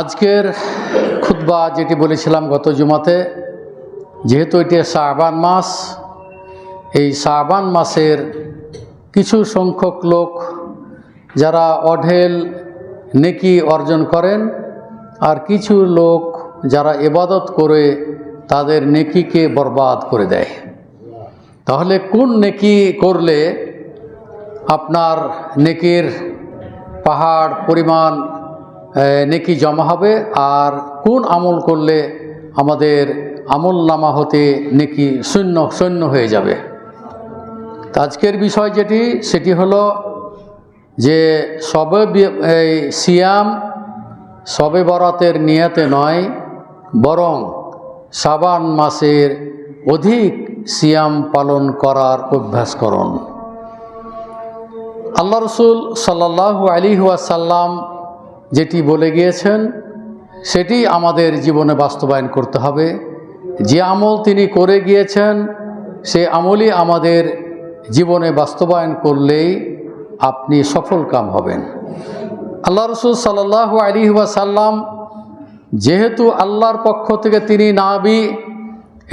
আজকের খুতবা যেটি বলেছিলাম গত জুমাতে, যেহেতু এটি শাহবান মাস, এই শাহবান মাসের কিছু সংখ্যক লোক যারা অঢেল নেকি অর্জন করেন, আর কিছু লোক যারা এবাদত করে তাদের নেকিকে বরবাদ করে দেয়। তাহলে কোন নেকি করলে আপনার নেকির পাহাড়, পরিমাণ নেকি জমা হবে। আর কোন আমল করলে আমাদের আমল নামা হতে নেকি শূন্য শূন্য হয়ে যাবে? আজকের বিষয় যেটি, সেটি হলো যে সবে এই সিয়াম সবে বরাতের নিয়াতে নয়, বরং সাবান মাসের অধিক সিয়াম পালন করার অভ্যাস করুন আল্লাহ রসুল সাল্লাহ আলী ওয়াসাল্লাম যেটি বলে গিয়েছেন, সেটি আমাদের জীবনে বাস্তবায়ন করতে হবে। যে আমল তিনি করে গিয়েছেন, সে আমলই আমাদের জীবনে বাস্তবায়ন করলেই আপনি সফল কাম হবেন। আল্লাহ রসুল সাল্লাহ আলী ওয়াসাল্লাম যেহেতু আল্লাহর পক্ষ থেকে তিনি নাবি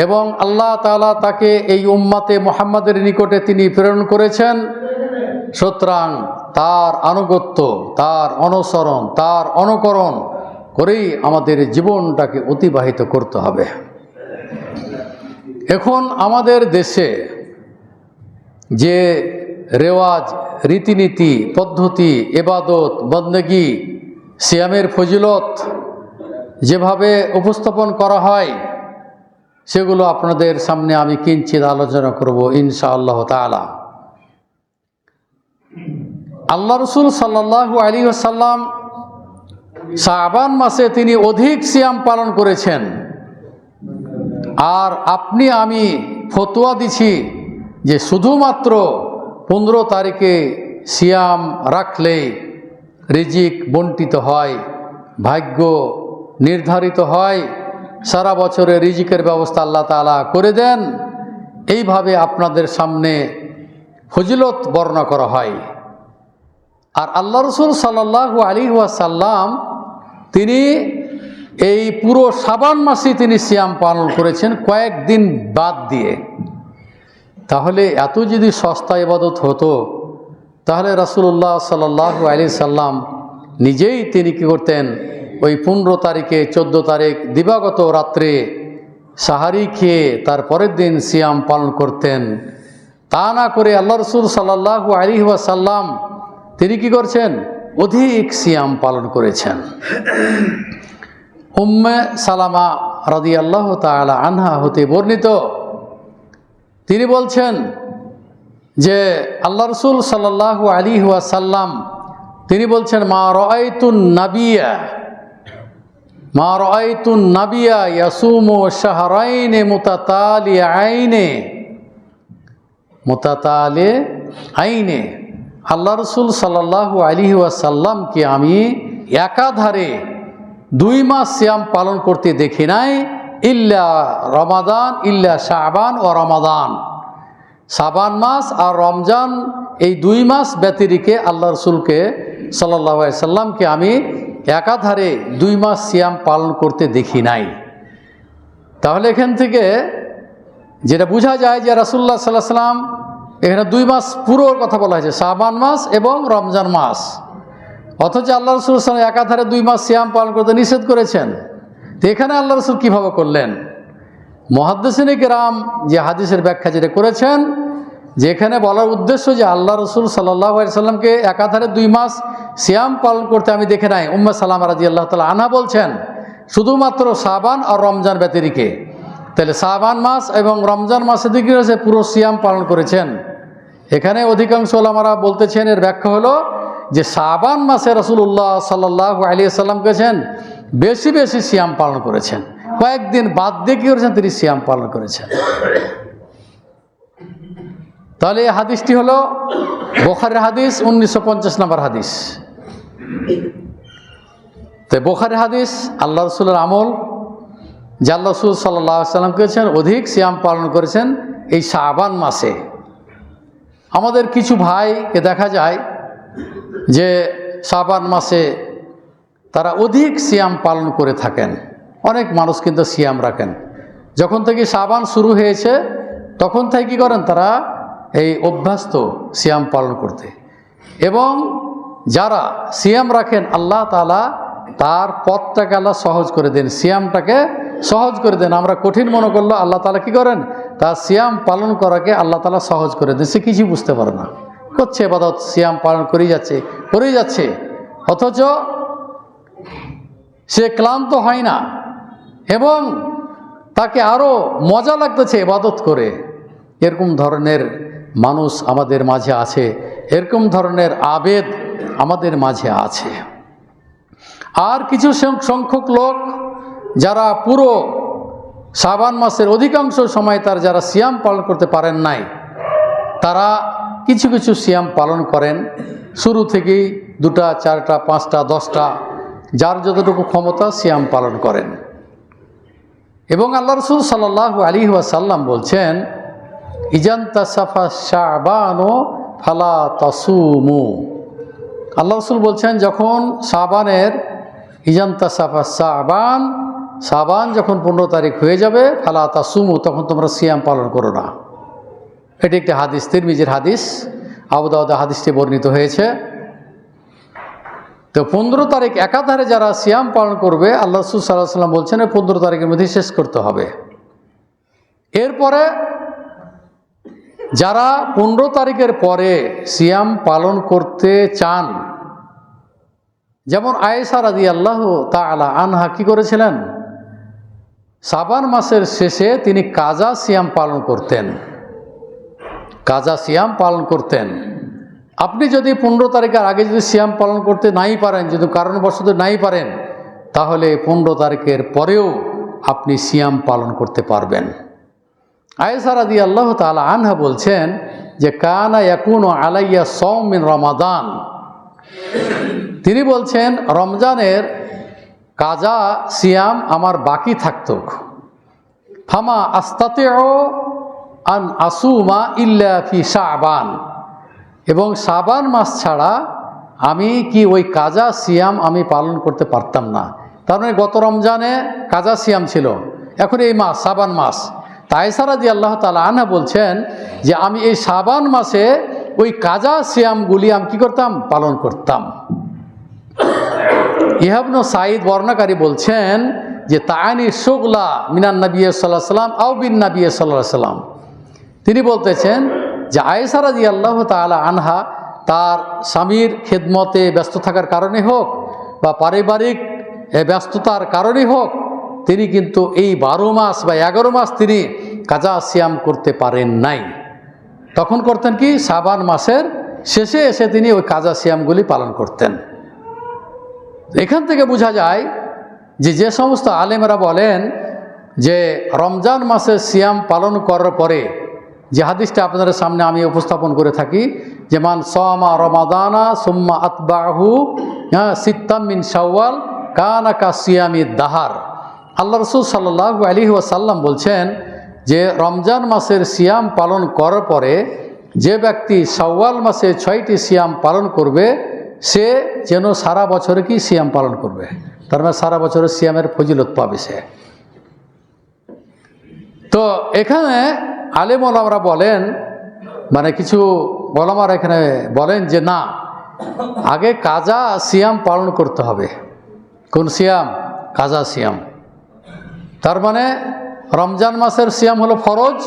এবং আল্লাহ তাআলা তাকে এই উম্মাতে মোহাম্মদের নিকটে তিনি প্রেরণ করেছেন, সুতরাং তার আনুগত্য, তার অনুসরণ, তার অনুকরণ করেই আমাদের জীবনটাকে অতিবাহিত করতে হবে। এখন আমাদের দেশে যে রেওয়াজ, রীতিনীতি, পদ্ধতি, এবাদত, বন্দেগি, সিয়ামের ফজিলত যেভাবে উপস্থাপন করা হয়, সেগুলো আপনাদের সামনে আমি কিঞ্চিত আলোচনা করব ইনশা আল্লাহ তালা আল্লাহ রসুল সাল্লাহু আলী আসাল্লাম শাহবান মাসে তিনি অধিক সিয়াম পালন করেছেন। আর আপনি, আমি ফতোয়া দিছি যে শুধুমাত্র পনেরো তারিখে সিয়াম রাখলে রিজিক বন্টিত হয়, ভাগ্য নির্ধারিত হয়, সারা বছরে রিজিকের ব্যবস্থা আল্লাহ তালা করে দেন। এইভাবে আপনাদের সামনে ফজিলত বর্ণনা করা হয়। আর আল্লাহ রসুল সাল্লাহ আলী ওয়াসাল্লাম তিনি এই পুরো সাবান মাসে তিনি সিয়াম পালন করেছেন কয়েকদিন বাদ দিয়ে। তাহলে এত যদি সস্তা ইবাদত হতো, তাহলে রাসুল্লাহ সাল্লাহ আলি সাল্লাম নিজেই তিনি কী করতেন? ওই পনেরো তারিখে, চোদ্দ তারিখ দিবাগত রাত্রে সাহারি খেয়ে তার পরের দিন সিয়াম পালন করতেন। তা না করে আল্লাহ রসুল সাল্লাহ আলী ওয়াসাল্লাম তিনি কি করছেন? অধিক সিয়াম পালন করেছেন। উম্মে সালামা রাদি আল্লাহ তালা আনহা হতে বর্ণিত। তিনি বলছেন যে, আল্লাহ রসুল সাল্লাহ আলী ওয়াসাল্লাম, তিনি বলছেন, মা রআইতুন নাবিয়া, মা রআইতুন নাবিয়া ইয়াসুমু শাহরাইনে মুতাতালি আইনে মুতাতালে আইনে আল্লাহ রসুল সাল্লাহ আলী ওয়াসাল্লামকে আমি একাধারে দুই মাস শ্যাম পালন করতে দেখি নাই, ইল্লা রমাদান, ইল্লা শাহবান ও রমাদান। সাবান মাস আর রমজান এই দুই মাস ব্যতিরিকে আল্লাহ রসুলকে সাল্লাহ সাল্লামকে আমি একাধারে দুই মাস সিয়াম পালন করতে দেখি নাই। তাহলে এখান থেকে যেটা বোঝা যায় যে রাসুল্লাহ সাল্লাহ সাল্লাম এখানে দুই মাস পুরো কথা বলা হয়েছে শাহবান মাস এবং রমজান মাস। অথচ আল্লাহ রসুল সাল্লাম একাধারে দুই মাস সিয়াম পালন করতে নিষেধ করেছেন। তো এখানে আল্লাহ রসুল কীভাবে করলেন? মহাদ্দেশিনী কেরাম যে হাদিসের ব্যাখ্যা যেটা করেছেন, যেখানে বলার উদ্দেশ্য যে আল্লাহ রসুল সাল্লাহ সাল্লামকে একাধারে দুই মাস সিয়াম পালন করতে আমি দেখে নাই, উম্মা সাল্লাম রাজি আল্লাহ তালা আনা বলছেন, শুধুমাত্র সাবান আর রমজান ব্যতিরিকে। তাহলে সাবান মাস এবং রমজান মাসে দিকে রয়েছে পুরো সিয়াম পালন করেছেন। এখানে অধিকাংশ ওলামারা বলতেছেন, এর ব্যাখ্যা হলো যে সাবান মাসে রসুল্লাহ সাল্লাহ আলী সাল্লাম কেছেন বেশি বেশি সিয়াম পালন করেছেন। কয়েকদিন বাদ দিয়ে কী করেছেন? তিনি সিয়াম পালন করেছেন। তাহলে এই হাদিসটি হলো বোখারের হাদিস, উনিশশো পঞ্চাশ নম্বর হাদিস। তো বোখারের হাদিস, আল্লাহ রসুলের আমল যে আল্লাহ রসুল সাল্লাহ সাল্লাম করেছেন অধিক সিয়াম পালন করেছেন এই শাহবান মাসে। আমাদের কিছু ভাইকে দেখা যায় যে সাবান মাসে তারা অধিক সিয়াম পালন করে থাকেন। অনেক মানুষ কিন্তু সিয়াম রাখেন। যখন থেকে সাবান শুরু হয়েছে, তখন থেকে কী করেন তারা এই অভ্যস্ত সিয়াম পালন করতে। এবং যারা সিয়াম রাখেন, আল্লাহ তালা তার পথটাকে আল্লাহ সহজ করে দেন, সিয়ামটাকে সহজ করে দেন। আমরা কঠিন মনে করল আল্লাহ তালা কি করেন? তার সিয়াম পালন করাকে আল্লাহ তালা সহজ করে সে কিছুই বুঝতে পারে না। করছে এবাদত, সিয়াম পালন করেই যাচ্ছে করেই যাচ্ছে। অথচ সে ক্লান্ত হয় না এবং তাকে আরও মজা লাগতেছে এবাদত করে। এরকম ধরনের মানুষ আমাদের মাঝে আছে, এরকম ধরনের আবেদ আমাদের মাঝে আছে। আর কিছু সংখ্যক লোক যারা পুরো শ্রাবান মাসের অধিকাংশ সময় তার যারা সিয়াম পালন করতে পারেন নাই, তারা কিছু কিছু সিয়াম পালন করেন। শুরু থেকেই দুটা, চারটা, পাঁচটা, দশটা, যার যতটুকু ক্ষমতা সিয়াম পালন করেন। এবং আল্লাহ রসুল সাল্লাহ আলী ওয়াসাল্লাম বলছেন, ইজান তাসাফা শাহবানো ফালা তাসুমু। আল্লাহ রসুল বলছেন, যখন সাবানের ইজান্তা সাফা শাহবান সাবান যখন পনেরো তারিখ হয়ে যাবে, ফালা তাসুমু, তখন তোমরা সিয়াম পালন করো না। এটি একটি হাদিস, তিরমিজির হাদিস আবুদাউদা হাদিসটি বর্ণিত হয়েছে। তো পনেরো তারিখ একাধারে যারা সিয়াম পালন করবে, আল্লাহ রসুল সাল্লাহ সাল্লাম বলছেন পনেরো তারিখের মধ্যে শেষ করতে হবে। এরপরে যারা পনেরো তারিখের পরে সিয়াম পালন করতে চান, যেমন আয়েশা রাদি আল্লাহ তা আলা আনহা কি করেছিলেন? সাবান মাসের শেষে তিনি কাজা সিয়াম পালন করতেন। কাজা সিয়াম পালন করতেন। আপনি যদি পনেরো তারিখের আগে যদি সিয়াম পালন করতে নাই পারেন, যদি কারণবশত নাই পারেন, তাহলে পনেরো তারিখের পরেও আপনি সিয়াম পালন করতে পারবেন। আয়েসা রাদি আল্লাহ তালা আনহা বলছেন যে, কানা ইয়াকুন আলাইয়া সৌমিন রমাদান। তিনি বলছেন, রমজানের কাজা সিয়াম আমার বাকি থাকত। ফামা আস্তাতেও আন আসুমা ইল্লা ফি শাবান। এবং সাবান মাস ছাড়া আমি কি ওই কাজা সিয়াম আমি পালন করতে পারতাম না। তার মানে গত রমজানে কাজা সিয়াম ছিল। এখন এই মাস সাবান মাস। তাই সারা দিয়ে আল্লাহ তালা আনা বলছেন যে আমি এই সাবান মাসে ওই কাজা সিয়ামগুলি আমি কী করতাম? পালন করতাম। ইহাবন সাঈদ বর্ণাকারী বলছেন যে তায়ানি শুগলা মিনান নবী সাল্লাহ সাল্লাম আউ বিন নবী সাল্লাহ সাল্লাম তিনি বলতেছেন যে আয়েসারা জি আল্লাহ তালা আনহা তার স্বামীর খেদমতে ব্যস্ত থাকার কারণে হোক বা পারিবারিক ব্যস্ততার কারণে হোক, তিনি কিন্তু এই বারো মাস বা এগারো মাস তিনি কাজা সিয়াম করতে পারেন নাই। তখন করতেন কি? সাবান মাসের শেষে এসে তিনি ওই কাজা সিয়ামগুলি পালন করতেন। এখান থেকে বোঝা যায় যে যে সমস্ত আলেমরা বলেন যে রমজান মাসে সিয়াম পালন করার পরে যে হাদিসটা আপনাদের সামনে আমি উপস্থাপন করে থাকি যেমন সমা রমাদানা সুম্মা আতবাহু হ্যাঁ সিত্তামিন শাওয়াল কানাকা সিয়ামি দাহার। আল্লাহ রসুল সাল্লাহ আলী ওয়াসাল্লাম বলছেন যে রমজান মাসের সিয়াম পালন করার পরে যে ব্যক্তি শাওয়াল মাসে ছয়টি সিয়াম পালন করবে সে যেন সারা বছরে কি সিয়াম পালন করবে? তার মানে সারা বছরে সিয়ামের ফজিলত পাবে সে। তো এখানে আলেম ওলামরা বলেন মানে কিছু ওলামার এখানে বলেন যে, না, আগে কাজা সিয়াম পালন করতে হবে। কোন সিয়াম? কাজা সিয়াম। তার মানে রমজান মাসের সিয়াম হলো ফরজ,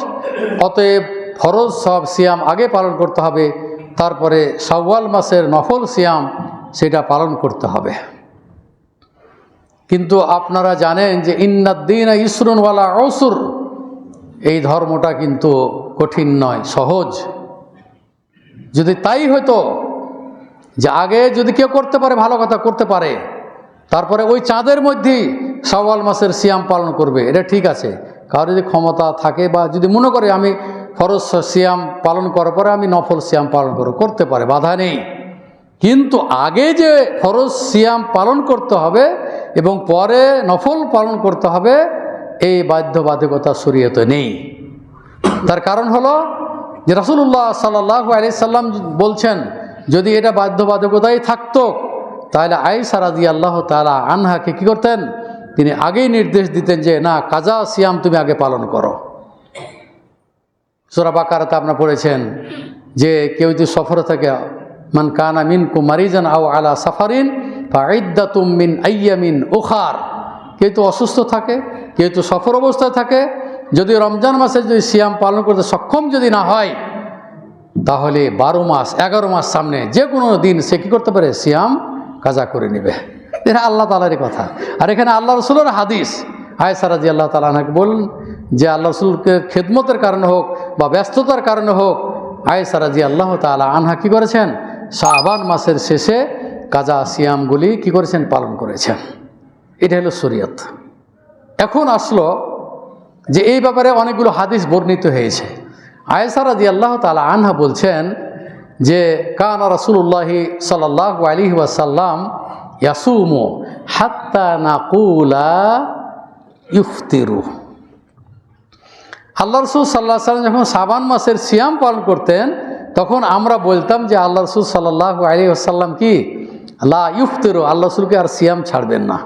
অতএব ফরজ সব সিয়াম আগে পালন করতে হবে। তারপরে সওয়াল মাসের নফল সিয়াম সেটা পালন করতে হবে। কিন্তু আপনারা জানেন যে ইন্নাদ্দিন ইসরুনওয়ালা অসুর এই ধর্মটা কিন্তু কঠিন নয়, সহজ। যদি তাই হতো যে আগে যদি কেউ করতে পারে, ভালো কথা করতে পারে, তারপরে ওই চাঁদের মধ্যেই সওয়াল মাসের সিয়াম পালন করবে, এটা ঠিক আছে। কারও যদি ক্ষমতা থাকে বা যদি মনে করে আমি ফরজ সিয়াম পালন করার পরে আমি নফল সিয়াম পালন করব, করতে পারে, বাধা নেই। কিন্তু আগে যে ফরজ সিয়াম পালন করতে হবে এবং পরে নফল পালন করতে হবে, এই বাধ্যবাধকতা শরীয়তে নেই। তার কারণ হলো যে রাসুল্লাহ সাল্লাহ আলি সাল্লাম বলছেন, যদি এটা বাধ্যবাধকতাই থাকতো, তাহলে আয়েশা রাজি আল্লাহ তালা আনহাকে কী করতেন? তিনি আগেই নির্দেশ দিতেন যে, না, কাজা সিয়াম তুমি আগে পালন করো। সোরা বাকারাতে আপনার পড়েছেন যে কেউ যদি সফরে থাকে, মান কানা মিন কুমারিজান আও আলা সাফারিন মিন আইয়ামিন ওখার কেউ তো অসুস্থ থাকে, কেউ তো সফর অবস্থায় থাকে, যদি রমজান মাসে যদি সিয়াম পালন করতে সক্ষম যদি না হয়, তাহলে বারো মাস, এগারো মাস সামনে যে কোনো দিন সে কী করতে পারে? সিয়াম কাজা করে নেবে। এটা আল্লাহ তালারই কথা। আর এখানে আল্লাহ রসুলের হাদিস আয়সা রাজি আল্লাহ তালাকে বলুন যে আল্লাহ রসুলকে খেদমতের কারণে হোক বা ব্যস্ততার কারণে হোক আয়সা রাজি আল্লাহ তালা আনহা কী করেছেন? শাহবান মাসের শেষে কাজা সিয়ামগুলি কি করেছেন? পালন করেছেন। এটা হলো শরীয়ত। এখন আসলো যে এই ব্যাপারে অনেকগুলো হাদিস বর্ণিত হয়েছে। আয়েসা রাজি আল্লাহ তালা আনহা বলছেন যে, কানা রসুল্লাহি সাল্লাহ আলী ওয়াসাল্লাম ইয়াসুমো হাত্তা নাকুলা ইফতিরু আল্লাহ রসুল সাল্লাহ সাল্লাম যখন সাবান মাসের সিয়াম পালন করতেন, তখন আমরা বলতাম যে আল্লাহ রসুল সাল্লাহ আলী আসাল্লাম কি? লা ইউফতেরো আল্লাহ রসুলকে আর সিয়াম ছাড়বেন না।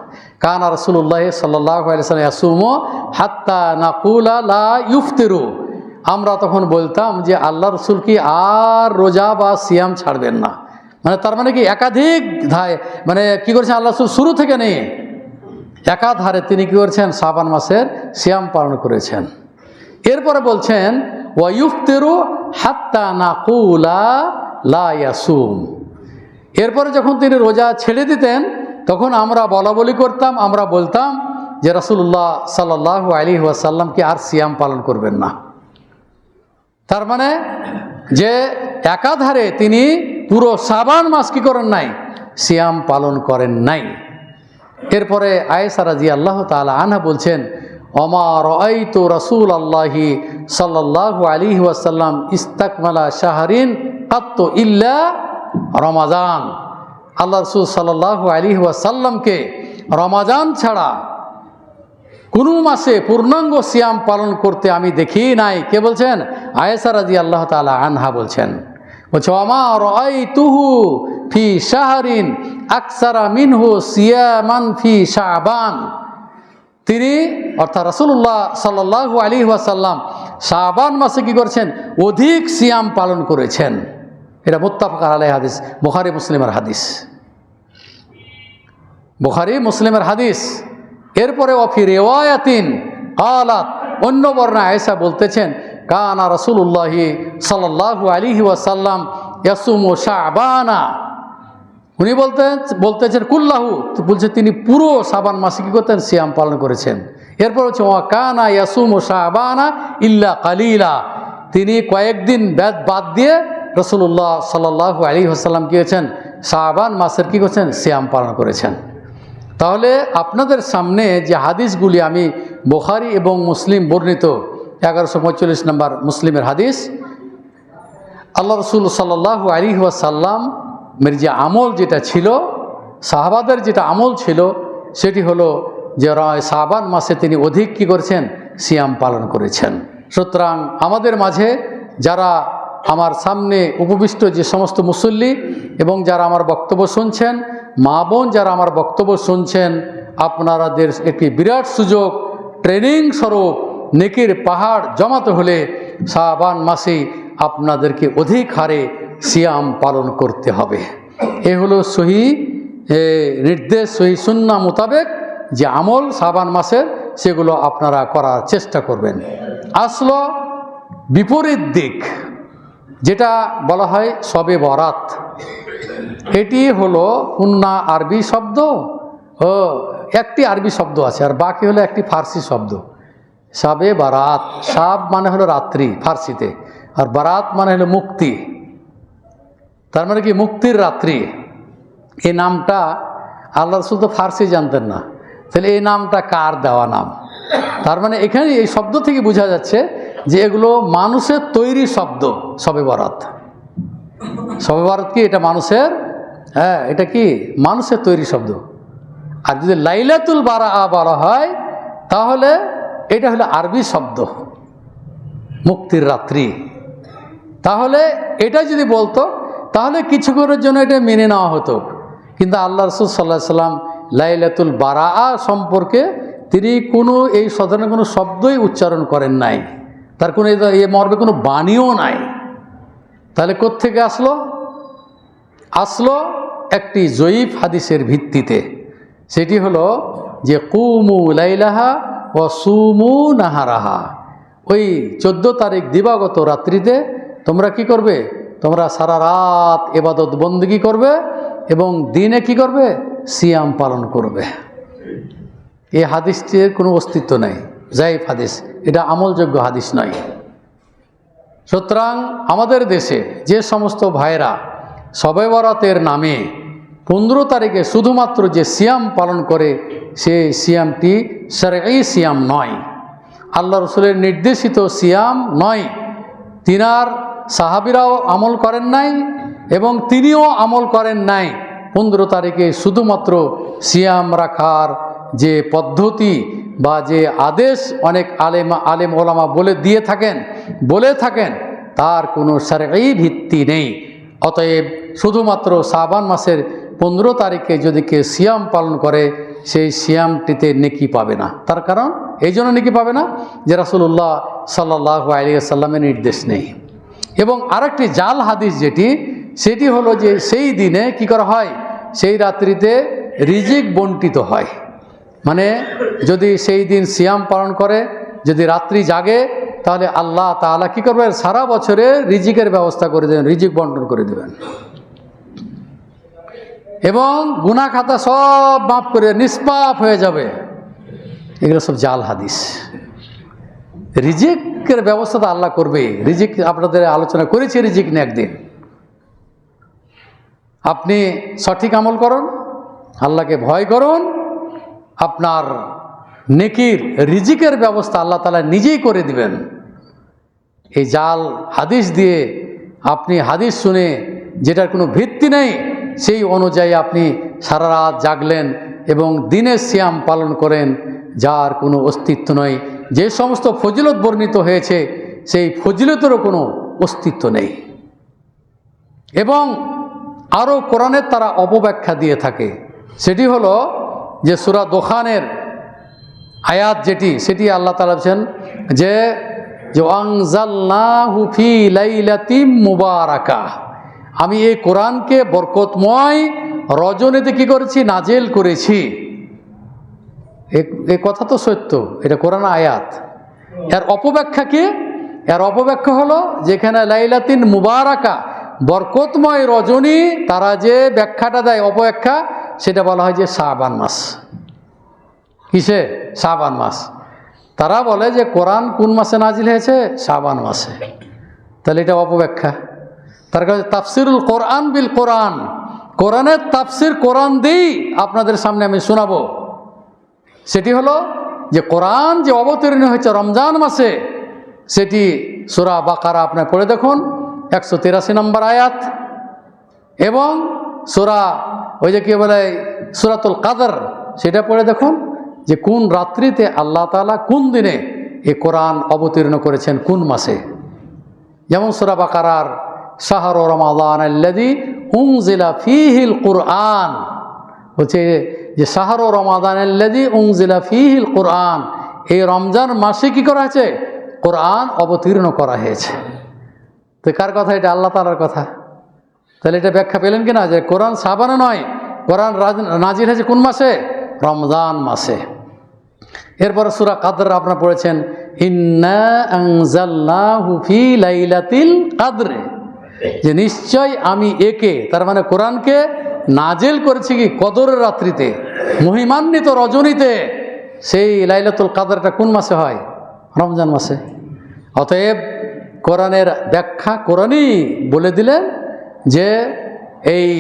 কান আর রসুল্লাহ সাল্লাহ আলিয়াল্লাম ইয়াসুমো হাত্তা নাকুলা লা ইফতিরু। আমরা তখন বলতাম যে আল্লাহ রসুল কি আর রোজা বা সিয়াম ছাড়বেন না। মানে তার মানে কি একাধিক ধায় মানে কি করেছেন আল্লাহ রসুল শুরু থেকে নেই। একাধারে তিনি কি করেছেন? সাবান মাসের সিয়াম পালন করেছেন। এরপরে বলছেন ওয়ুফতেরু হাত্তা নাকুলা এরপরে যখন তিনি রোজা ছেড়ে দিতেন, তখন আমরা বলা বলি করতাম, আমরা বলতাম যে রাসুল্লাহ সাল্লাহ আলী ওয়াসাল্লামকে আর সিয়াম পালন করবেন না। তার মানে যে একাধারে তিনি পুরো সাবান মাস কি করেন নাই, সিয়াম পালন করেন নাই। এরপরে আয়েসা রাজি আল্লাহ তালা আনহা বলছেন অমার তো রসুল আল্লাহি সাল্লাহ আলী ওয়াসাল্লাম ইস্তাকমালা শাহরিন কাত্ত ইল্লা রমাজান। আল্লাহ রসুল সাল্লাহ আলী ওয়াসাল্লামকে রমাজান ছাড়া কোনো মাসে পূর্ণাঙ্গ সিয়াম পালন করতে আমি দেখি নাই। কে বলছেন? আয়েসা রাজি আল্লাহ তালা আনহা বলছেন। বলছে আমার তুহু ফি শাহরিন আকসারা মিনহু সিয়ামান ফি শাহবান তিনি, অর্থাৎ রসুল্লাহ সাল্লাহ আলী ওয়াসাল্লাম শাহবান মাসে কি করেছেন? অধিক সিয়াম পালন করেছেন। এটা মোত্তাফাকার আলাই হাদিস, বুখারি মুসলিমের হাদিস। বুখারি মুসলিমের হাদিস। এরপরে অফি রেওয়ায়াতিন আলাত অন্য বর্ণা আয়েসা বলতেছেন, কানা রসুল্লাহি সাল্লাহ আলিহি ওয়াসাল্লাম ইয়াসুম ও শাহবানা উনি বলতেন, বলতেছেন, কুল্লাহু। বলছে, তিনি পুরো সাবান মাসে কী করতেন? সিয়াম পালন করেছেন। এরপর হচ্ছে ওয়া কানা ইয়াসুম ও শাহবানা ইল্লা কালিলা। তিনি কয়েকদিন ব্যাদ বাদ দিয়ে রসুল্লাহ সাল্লাহ আলী হাসাল্লাম কী হয়েছেন? শাহবান মাসের কী করছেন? সিয়াম পালন করেছেন। তাহলে আপনাদের সামনে যে হাদিসগুলি আমি বোখারি এবং মুসলিম বর্ণিত, এগারোশো পঁয়তাল্লিশ নম্বর মুসলিমের হাদিস, আল্লাহ রসুল সাল্লাহ আলী ওয়াসাল্লাম মের যে আমল যেটা ছিল, সাহাবাদের যেটা আমল ছিল, সেটি হলো যে রায় সাবান মাসে তিনি অধিক কী করেছেন? সিয়াম পালন করেছেন। সুতরাং আমাদের মাঝে যারা আমার সামনে উপবিষ্ট যে সমস্ত মুসল্লি এবং যারা আমার বক্তব্য শুনছেন, মা বোন যারা আমার বক্তব্য শুনছেন, আপনারাদের একটি বিরাট সুযোগ, ট্রেনিং স্বরূপ, নেকির পাহাড় জমাতে হলে শাহবান মাসে আপনাদেরকে অধিক হারে সিয়াম পালন করতে হবে। এ হলো সহি নির্দেশ, সহি সুন্না মোতাবেক যে আমল সাবান মাসের, সেগুলো আপনারা করার চেষ্টা করবেন। আসলো বিপরীত দিক, যেটা বলা হয় সবে বরাত। এটি হলো উন্না আরবি শব্দ, ও একটি আরবি শব্দ আছে, আর বাকি হলো একটি ফার্সি শব্দ। সাবে বারাত, সাব মানে হলো রাত্রি, ফার্সিতে। আর বারাত মানে হলো মুক্তি। তার মানে কি মুক্তির রাত্রি। এই নামটা আল্লাহ রসুল তো ফার্সি জানতেন না। তাহলে এই নামটা কার দেওয়া নাম? তার মানে এখানে এই শব্দ থেকে বোঝা যাচ্ছে যে এগুলো মানুষের তৈরি শব্দ সবে বরাত। সবে বরাত কি? এটা মানুষের হ্যাঁ এটা কি? মানুষের তৈরি শব্দ। আর যদি লাইলাতুল বারা বলা হয়, তাহলে এটা হলো আরবি শব্দ। মুক্তির রাত্রি। তাহলে এটা যদি বলতো তাহলে কিছুক্ষণের জন্য এটা মেনে নেওয়া হতো। কিন্তু আল্লাহ রসুল সাল্লাহ সাল্লাম লাইলাতুল বারা সম্পর্কে তিনি কোনো, এই সাধারণ কোনো শব্দই উচ্চারণ করেন নাই। তার কোনো, এ মর্মে কোনো বাণীও নাই। তাহলে কোত্থেকে আসলো? আসলো একটি জয়ীফ হাদিসের ভিত্তিতে। সেটি হলো যে কুমু লাইলাহা ও সুমু নাহারাহা। ওই চোদ্দ তারিখ দিবাগত রাত্রিতে তোমরা কি করবে? তোমরা সারা রাত এবাদত বন্দী করবে এবং দিনে কি করবে? সিয়াম পালন করবে। এই হাদিসটির কোনো অস্তিত্ব নেই জাইফ হাদিস। এটা আমলযোগ্য হাদিস নয়। সুতরাং আমাদের দেশে যে সমস্ত ভাইরা সবে বরাতের নামে পনেরো তারিখে শুধুমাত্র যে সিয়াম পালন করে, সে সিয়ামটি সারাই সিয়াম নয়। আল্লাহ রসুলের নির্দেশিত সিয়াম নয়। তিনার সাহাবিরাও আমল করেন নাই এবং তিনিও আমল করেন নাই। পনেরো তারিখে শুধুমাত্র সিয়াম রাখার যে পদ্ধতি বা যে আদেশ অনেক আলেম আলেম ওলামা বলে দিয়ে থাকেন, বলে থাকেন, তার কোনো সারাই ভিত্তি নেই। অতএব শুধুমাত্র সাবান মাসের পনেরো তারিখে যদি কেউ সিয়াম পালন করে, সেই সিয়ামটিতে নেকি পাবে না। তার কারণ, এই জন্য নেকি পাবে না যে রাসুল্লাহ সাল্লাহ আলিয়া সাল্লামের নির্দেশ নেই। এবং আরেকটি জাল হাদিস যেটি, সেটি হলো যে সেই দিনে কি করা হয়? সেই রাত্রিতে রিজিক বন্টিত হয়। মানে যদি সেই দিন সিয়াম পালন করে, যদি রাত্রি জাগে, তাহলে আল্লাহ তাআলা কি করবেন? সারা বছরে রিজিকের ব্যবস্থা করে দেবেন, রিজিক বন্টন করে দেবেন। এবং গুনা খাতা সব মাফ করে, নিষ্পাপ হয়ে যাবে। এগুলো সব জাল হাদিস। রিজিকের ব্যবস্থা তো আল্লাহ করবে। রিজিক আপনাদের আলোচনা করেছি, রিজিক নিয়ে একদিন। আপনি সঠিক আমল করুন, আল্লাহকে ভয় করুন, আপনার নেকির, রিজিকের ব্যবস্থা আল্লাহ তালা নিজেই করে দিবেন। এই জাল হাদিস দিয়ে আপনি হাদিস শুনে যেটার কোনো ভিত্তি নেই, সেই অনুযায়ী আপনি সারা রাত জাগলেন এবং দিনের শ্যাম পালন করেন, যার কোনো অস্তিত্ব নয় যে সমস্ত ফজিলত বর্ণিত হয়েছে, সেই ফজিলতেরও কোনো অস্তিত্ব নেই। এবং আরও কোরআনের তারা অপব্যাখ্যা দিয়ে থাকে। সেটি হলো যে সুরা দোকানের আয়াত যেটি, সেটি আল্লাহ তালা বলছেন যে যে আংজাল্লাহু ফি লাইলাতিম মুবারাকা। আমি এই কোরআনকে বরকতময় রজনীতে কি করেছি? নাজেল করেছি। এ- কথা তো সত্য, এটা কোরআন আয়াত। এর অপব্যাখ্যা কি? এর অপব্যাখ্যা হলো যেখানে লাইলাতিন মুবারাকা, বরকতময় রজনী, তারা যে ব্যাখ্যাটা দেয় অপব্যাখ্যা, সেটা বলা হয় যে শাবান মাস। কিসে? শাবান মাস। তারা বলে যে কোরআন কোন মাসে নাজিল হয়েছে? শাবান মাসে। তাহলে এটা অপব্যাখ্যা। তার কাছে তাফসিরুল কোরআন বিল কোরআন। কোরআনের তাফসির কোরআন দিই আপনাদের সামনে আমি শোনাবো। সেটি হলো যে কোরআন যে অবতীর্ণ হয়েছে রমজান মাসে, সেটি সুরা বাকারা আপনার পড়ে দেখুন, একশো তিরাশি নম্বর আয়াত, এবং সুরা ওই যে কি বলে, সুরাতুল কাদর, সেটা পড়ে দেখুন যে কোন রাত্রিতে আল্লাহ তাআলা কোন দিনে এ কোরআন অবতীর্ণ করেছেন, কোন মাসে। যেমন সুরা বাকারার শাহর রমাদান আল্লাদি উংজিলা ফিহিল কুরআন হচ্ছে যে শাহর রমাদান উংজিলা ফিহিল কুরআন, এই রমজান মাসে কি করা হয়েছে? কোরআন অবতীর্ণ করা হয়েছে। তো কার কথা এটা? আল্লাহ তালার কথা। তাহলে এটা ব্যাখ্যা পেলেন কি না যে কোরআন সাবানো নয়, কোরআন নাজিল হয়েছে কোন মাসে? রমজান মাসে। এরপরে সুরা কাদর আপনারা পড়েছেন লাইলাতিল কাদরে। যে নিশ্চয় আমি একে, তার মানে কোরআনকে নাজেল করেছি কি কদরের রাত্রিতে? মহিমান্বিত রজনীতে। সেই লাইলাতুল কাদরটা কোন মাসে হয়? রমজান মাসে। অতএব কোরআনের ব্যাখ্যা কোরআনই বলে দিলেন যে এই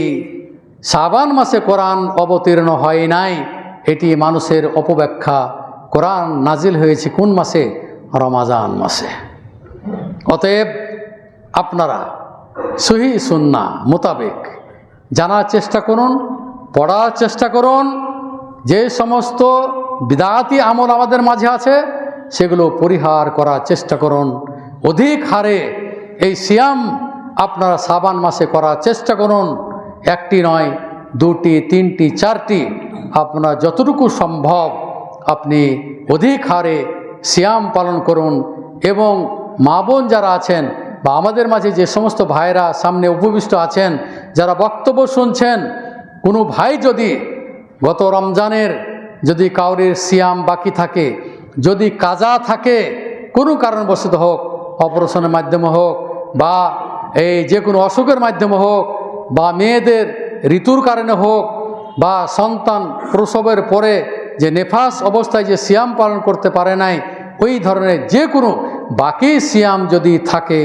সাবান মাসে কোরআন অবতীর্ণ হয় নাই। এটি মানুষের অপব্যাখ্যা। কোরআন নাজিল হয়েছে কোন মাসে? রমাজান মাসে। অতএব আপনারা সহি সুন্না মোতাবেক জানার চেষ্টা করুন, পড়ার চেষ্টা করুন, যে সমস্ত বিদাতি আমল আমাদের মাঝে আছে, সেগুলো পরিহার করার চেষ্টা করুন। অধিক হারে এই সিয়াম আপনারা সাবান মাসে করার চেষ্টা করুন। একটি নয়, দুটি, তিনটি, চারটি, আপনার যতটুকু সম্ভব আপনি অধিক হারে সিয়াম পালন করুন এবং মা বোন যারা আছেন বা আমাদের মাঝে যে সমস্ত ভাইরা সামনে উপবিষ্ট আছেন, যারা বক্তব্য শুনছেন, কোনো ভাই যদি গত রমজানের যদি কাউরির সিয়াম বাকি থাকে, যদি কাজা থাকে, কোনো কারণবশত হোক, অপারেশনের মাধ্যমে হোক, বা এই যে কোনো অসুখের মাধ্যমে হোক, বা মেয়েদের ঋতুর কারণে হোক, বা সন্তান প্রসবের পরে যে নেফাস অবস্থায় যে সিয়াম পালন করতে পারে নাই, ওই ধরনের যে কোনো বাকি সিয়াম যদি থাকে,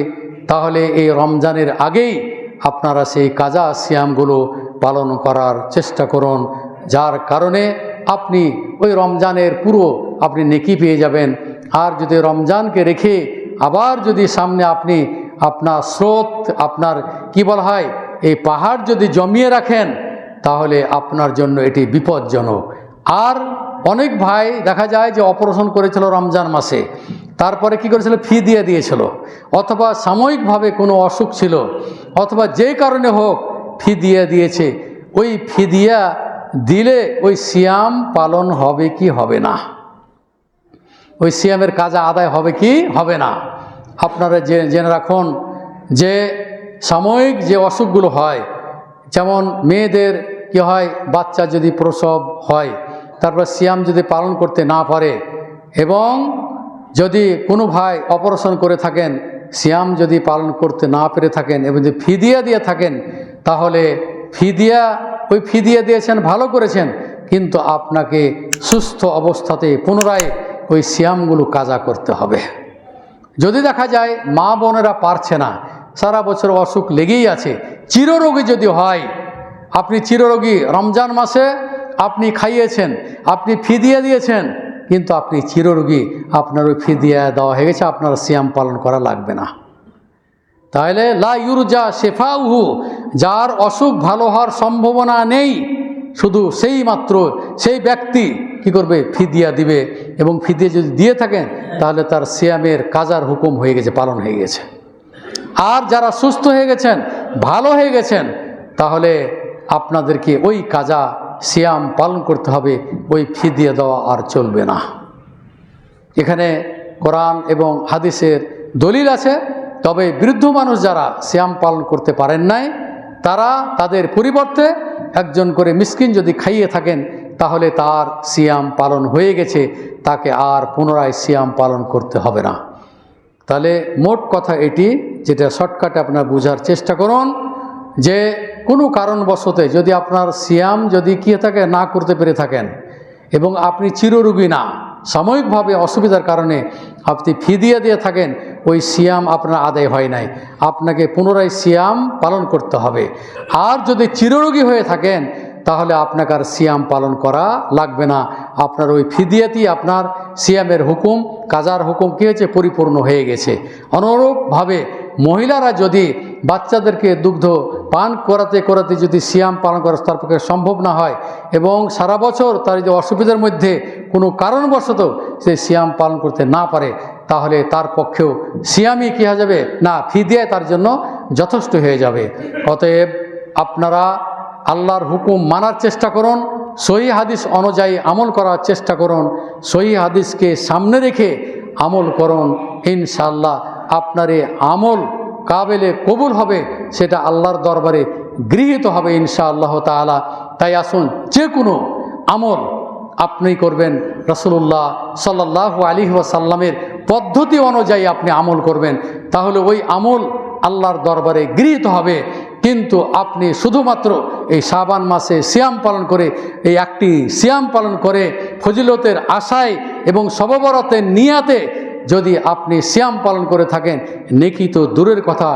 তাহলে এই রমজানের আগেই আপনারা সেই কাজা সিয়ামগুলো পালন করার চেষ্টা করুন। যার কারণে আপনি ওই রমজানের পুরো আপনি নেকি পেয়ে যাবেন। আর যদি রমজানকে রেখে আবার যদি সামনে আপনি আপনার স্রোত, আপনার কি বলা হয়, এই পাহাড় যদি জমিয়ে রাখেন, তাহলে আপনার জন্য এটি বিপজ্জনক। আর অনেক ভাই দেখা যায় যে অপারেশন করেছিল রমজান মাসে, তারপরে কি করেছিল? ফি দিয়ে দিয়েছিল। অথবা সাময়িকভাবে কোনো অসুখ ছিল, অথবা যে কারণে হোক ফি দিয়ে দিয়েছে। ওই ফি দিয়া দিলে ওই সিয়াম পালন হবে কি হবে না? ওই সিয়ামের কাজা আদায় হবে কি হবে না? আপনারা যে জেনে রাখুন যে সাময়িক যে অসুখগুলো হয়, যেমন মেয়েদের কি হয়? বাচ্চা যদি প্রসব হয় তারপর সিয়াম যদি পালন করতে না পারে এবং যদি কোনো ভাই অপারেশন করে থাকেন, সিয়াম যদি পালন করতে না পেরে থাকেন এবং যদি ফিদিয়া দিয়ে থাকেন, তাহলে ফিদিয়া, ওই ফিদিয়া দিয়েছেন, ভালো করেছেন, কিন্তু আপনাকে সুস্থ অবস্থাতে পুনরায় ওই সিয়ামগুলো কাজা করতে হবে। যদি দেখা যায় মা বোনেরা পারছে না, সারা বছর অসুখ লেগেই আছে, চিররোগী যদি হয়, আপনি চিররোগী রমজান মাসে আপনি খাইয়েছেন, আপনি ফিদিয়া দিয়েছেন, কিন্তু আপনি চিররোগী, আপনার ওই ফিদিয়া দেওয়া হয়ে গেছে, আপনার সিয়াম পালন করা লাগবে না। তাহলে লা ইউরজা শেফাউহু, যার অসুখ ভালো হওয়ার সম্ভাবনা নেই, শুধু সেই মাত্র, সেই ব্যক্তি কি করবে? ফিদিয়া দিবে, এবং ফিদিয়া যদি দিয়ে থাকেন, তাহলে তার সিয়ামের কাজার হুকুম হয়ে গেছে, পালন হয়ে গেছে। আর যারা সুস্থ হয়ে গেছেন, ভালো হয়ে গেছেন, তাহলে আপনাদেরকে ওই কাজা সিয়াম পালন করতে হবে, ওই ফি দিয়ে দেওয়া আর চলবে না। এখানে কোরআন এবং হাদিসের দলিল আছে, তবে বৃদ্ধ মানুষ যারা সিয়াম পালন করতে পারেন নাই, তারা তাদের পরিবর্তে একজন করে মিসকিন যদি খাইয়ে থাকেন, তাহলে তার সিয়াম পালন হয়ে গেছে, তাকে আর পুনরায় সিয়াম পালন করতে হবে না। তাহলে মোট কথা এটি, যেটা শর্টকাটে আপনার বোঝার চেষ্টা করুন, যে কোনো কারণবশতে যদি আপনার সিয়াম যদি কি থাকে, না করতে পেরে থাকেন এবং আপনি চিররোগী না, সাময়িকভাবে অসুবিধার কারণে আপনি ফিদিয়া দিয়ে থাকেন, ওই সিয়াম আপনার আদায় হয় নাই। আপনাকে পুনরায় সিয়াম পালন করতে হবে। আর যদি চিররোগী হয়ে থাকেন, তাহলে আপনাকে আর সিয়াম পালন করা লাগবে না। আপনার ওই ফিদিয়াতেই আপনার সিয়ামের হুকুম, কাজার হুকুম কী হয়েছে? পরিপূর্ণ হয়ে গেছে। অনুরূপভাবে মহিলারা যদি বাচ্চাদেরকে দুগ্ধ পান করাতে করাতে যদি সিয়াম পালন করা তার পক্ষে সম্ভব না হয় এবং সারা বছর তার যে অসুবিধার মধ্যে কোনো কারণবশত সে সিয়াম পালন করতে না পারে, তাহলে তার পক্ষেও সিয়ামই কী হয়ে যাবে? না ফিদিয়ায় তার জন্য যথেষ্ট হয়ে যাবে। অতএব আপনারা আল্লাহর হুকুম মানার চেষ্টা করুন, সহি হাদিস অনুযায়ী আমল করার চেষ্টা করুন, সহি হাদিসকে সামনে রেখে আমল করুন ইনশাল্লাহ আপনার এই আমল কাবেলে কবুল হবে, সেটা আল্লাহর দরবারে গৃহীত হবে ইনশা আল্লাহ তালা তাই আসুন, যে কোনো আমল আপনি করবেন রসুল্লাহ সাল্লাহ আলী ওয়াসাল্লামের পদ্ধতি অনুযায়ী আপনি আমল করবেন, তাহলে ওই আমল আল্লাহর দরবারে গৃহীত হবে। কিন্তু আপনি শুধুমাত্র এই সাবান মাসে সিয়াম পালন করে, এই একটি সিয়াম পালন করে, ফজিলতের আশায় এবং সববরতের নিয়াতে যদি আপনি শ্যাম পালন করে থাকেন, নেকি তো দূরের কথা,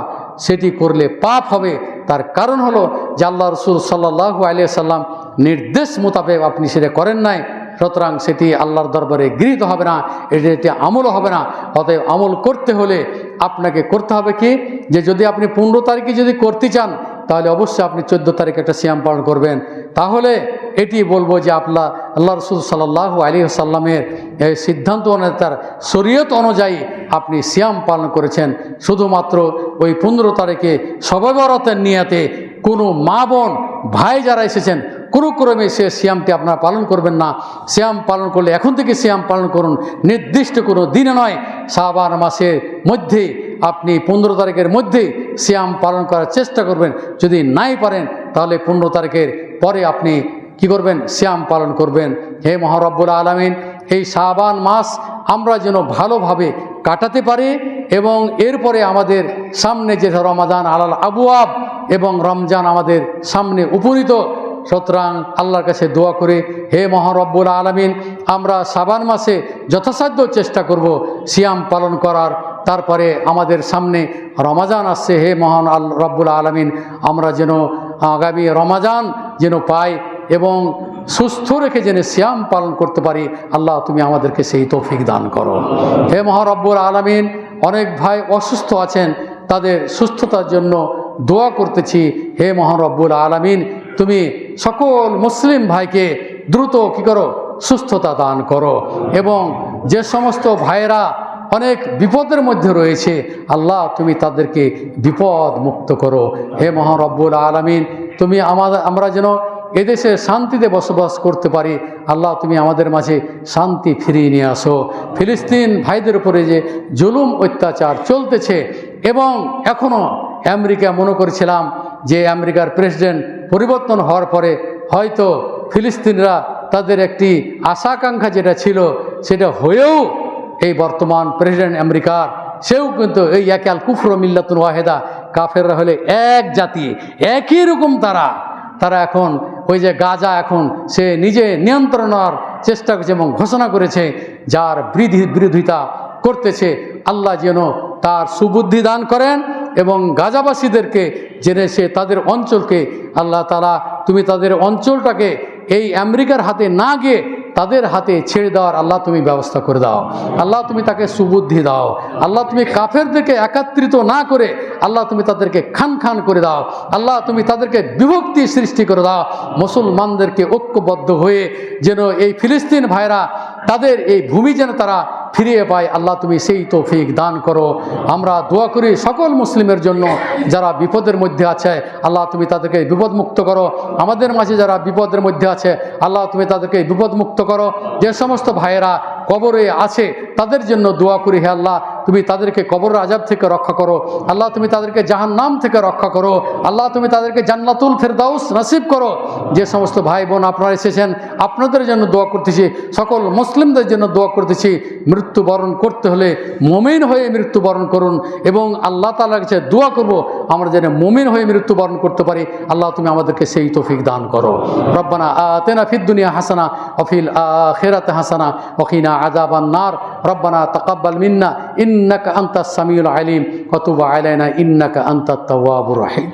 সেটি করলে পাপ হবে। তার কারণ হলো যে আল্লাহ রসুল সাল্লাহ আলিয়া সাল্লাম নির্দেশ মোতাবেক আপনি সেটা করেন নাই, সুতরাং সেটি আল্লাহর দরবারে গৃহীত হবে না, এটি এটি আমলও হবে না। অতএব আমল করতে হলে আপনাকে করতে হবে কি? যে যদি আপনি পনেরো তারিখে যদি করতে চান তাহলে অবশ্যই আপনি চোদ্দ তারিখে একটা সিয়াম পালন করবেন। তাহলে এটি বলব যে আপনার আল্লাহ রসুল সাল্লাহ আলী সাল্লামের এই সিদ্ধান্ত তার শরীয়ত অনুযায়ী আপনি সিয়াম পালন করেছেন। শুধুমাত্র ওই পনেরো তারিখে সবাবরতের নিয়াতে কোনো মা বোন, ভাই যারা এসেছেন কোনো ক্রমে সে সিয়ামটি আপনারা পালন করবেন না। সিয়াম পালন করলে এখন থেকে সিয়াম পালন করুন। নির্দিষ্ট কোনো দিনে নয় শাবান মাসের মধ্যে আপনি পনেরো তারিখের মধ্যে সিয়াম পালন করার চেষ্টা করবেন। যদি নাই পারেন, তাহলে পনেরো তারিখের পরে আপনি কি করবেন? শ্যাম পালন করবেন। হে মহারব্বুল আলমিন, এই শাবান মাস আমরা যেন ভালোভাবে কাটাতে পারি এবং এরপরে আমাদের সামনে যে রমাদান আলাল আবুয়াব এবং রমজান আমাদের সামনে উপনীত সুতরাং আল্লাহর কাছে দোয়া করে, হে মহারব্বুল আলমিন, আমরা সাবান মাসে যথাসাধ্য চেষ্টা করব সিয়াম পালন করার। তারপরে আমাদের সামনে রমাজান আসছে, হে মহান আল রব্বুল আলমিন, আমরা যেন আগামী রমাজান যেন পাই এবং সুস্থ রেখে যেন শ্যাম পালন করতে পারি। আল্লাহ তুমি আমাদেরকে সেই তৌফিক দান করো। হে মহারব্বুল আলমিন, অনেক ভাই অসুস্থ আছেন, তাদের সুস্থতার জন্য দোয়া করতেছি। হে মহারব্বুল আলমিন তুমি সকল মুসলিম ভাইকে দ্রুত কি করো? সুস্থতা দান করো। এবং যে সমস্ত ভাইয়েরা অনেক বিপদের মধ্যে রয়েছে, আল্লাহ তুমি তাদেরকে বিপদ মুক্ত করো। হে মহারব্বুল আলমিন, তুমি আমাদের আমরা যেন এদেশে শান্তিতে বসবাস করতে পারি। আল্লাহ, তুমি আমাদের মাঝে শান্তি ফিরিয়ে নিয়ে আসো। ফিলিস্তিন ভাইদের উপরে যে জুলুম, অত্যাচার চলতেছে এবং এখনও আমেরিকা মনে করেছিলাম যে আমেরিকার প্রেসিডেন্ট পরিবর্তন হওয়ার পরে হয়তো ফিলিস্তিনরা তাদের একটি আশা আকাঙ্ক্ষা যেটা ছিল, সেটা হয়েও এই বর্তমান প্রেসিডেন্ট আমেরিকার, সেও কিন্তু এই একাল কুফর মিল্লাতুন ওয়াহেদা, কাফেররা হলে এক জাতি, একই রকম তারা। তারা এখন ওই যে গাজা এখন সে নিজে নিয়ন্ত্রণের চেষ্টা করছে এবং ঘোষণা করেছে, যার বৃদ্ধি বিরোধিতা করতেছে। আল্লাহ যেন তার সুবুদ্ধি দান করেন এবং গাজাবাসীদেরকে জেনে সে তাদের অঞ্চলকে, আল্লাহ তারা তুমি তাদের অঞ্চলটাকে এই আমেরিকার হাতে না গিয়ে তাদের হাতে ছেড়ে দেওয়ার আল্লাহ তুমি ব্যবস্থা করে দাও। আল্লাহ তুমি তাকে সুবুদ্ধি দাও। আল্লাহ তুমি কাফেরদেরকে একাত্রিত না করে আল্লাহ তুমি তাদেরকে খান খান করে দাও। আল্লাহ তুমি তাদেরকে বিভক্তি সৃষ্টি করে দাও। মুসলমানদেরকে ঐক্যবদ্ধ হয়ে যেন এই ফিলিস্তিন ভাইরা তাদের এই ভূমি যেন তারা ফিরিয়ে পায়, আল্লাহ তুমি সেই তৌফিক দান করো। আমরা দোয়া করি সকল মুসলিমের জন্য যারা বিপদের মধ্যে আছে, আল্লাহ তুমি তাদেরকে বিপদমুক্ত করো। আমাদের মাঝে যারা বিপদের মধ্যে আছে, আল্লাহ তুমি তাদেরকে বিপদমুক্ত করো। যে সমস্ত ভাইয়েরা কবরে আছে, তাদের জন্য দোয়া করি হে আল্লাহ। তুমি তাদেরকে কবর আজাব থেকে রক্ষা করো। আল্লাহ তুমি তাদেরকে জাহান নাম থেকে রক্ষা করো। আল্লাহ তুমি তাদেরকে জান্নাতুল ফেরদাউস নসিব করো। যে সমস্ত ভাই বোন আপনারা এসেছেন, আপনাদের জন্য দোয়া করতেছি, সকল মুসলিমদের জন্য দোয়া করতেছি, মৃত্যুবরণ করতে হলে মমিন হয়ে মৃত্যুবরণ করুন এবং আল্লাহ তালার কাছে দোয়া করব, আমরা যেন মমিন হয়ে মৃত্যুবরণ করতে পারি। আল্লাহ তুমি আমাদেরকে সেই তৌফিক দান করো। রব্বানা আতেনা ফিদ দুনিয়া হাসানা অফিল আখেরাতে হাসানা ওখিনা আজাবান নার। রব্বানা তাকাব্বাল মিন্না إنك أنت السميع العليم. وتب علينا إنك أنت التواب الرحيم.